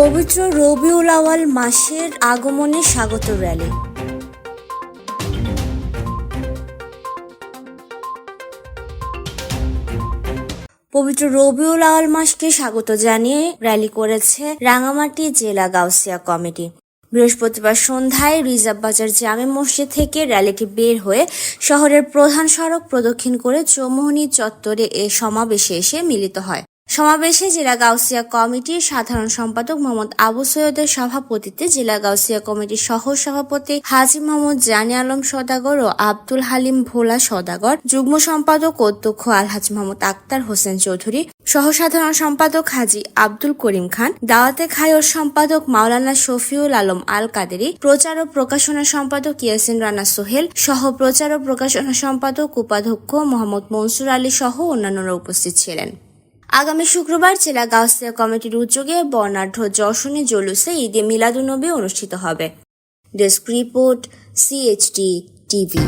পবিত্র রবিউল আওয়াল মাসের আগমনে স্বাগত র্যালি। পবিত্র রবিউল আওয়াল মাসকে স্বাগত জানিয়ে র্যালি করেছে রাঙামাটি জেলা গাউসিয়া কমিটি। বৃহস্পতিবার সন্ধ্যায় রিজার্ভ বাজার জামে মসজিদ থেকে র্যালিটি বের হয়ে শহরের প্রধান সড়ক প্রদক্ষিণ করে চৌমোহনী চত্বরে এ সমাবেশে এসে মিলিত হয়। সমাবেশে জেলা গাউসিয়া কমিটির সাধারণ সম্পাদক মোহাম্মদ আবু সৈয়দের সভাপতিত্বে জেলা গাউসিয়া কমিটির সহ সভাপতি হাজি মোহাম্মদ জানি আলম সদাগর ও আব্দুল হালিম ভোলা সদাগর, যুগ্ম সম্পাদক অধ্যক্ষ আলহাজ মোহাম্মদ আক্তার হোসেন চৌধুরী সহ সাধারণ সম্পাদক হাজি আব্দুল করিম খান, দাওয়াতে খায়র সম্পাদক মাওলানা শফিউল আলম আল কাদেরি প্রচার ও প্রকাশনা সম্পাদক ইয়াসিন রানা সোহেল সহ প্রচার ও প্রকাশনা সম্পাদক উপাধ্যক্ষ মোহাম্মদ মনসুর আলী সহ অন্যান্যরা উপস্থিত ছিলেন। আগামী শুক্রবার জেলা গাউসিয়া কমিটির উদ্যোগে বর্ণাঢ্য যশনে জলুসে ঈদে মিলাদুনবী অনুষ্ঠিত হবে। Desk report CHD TV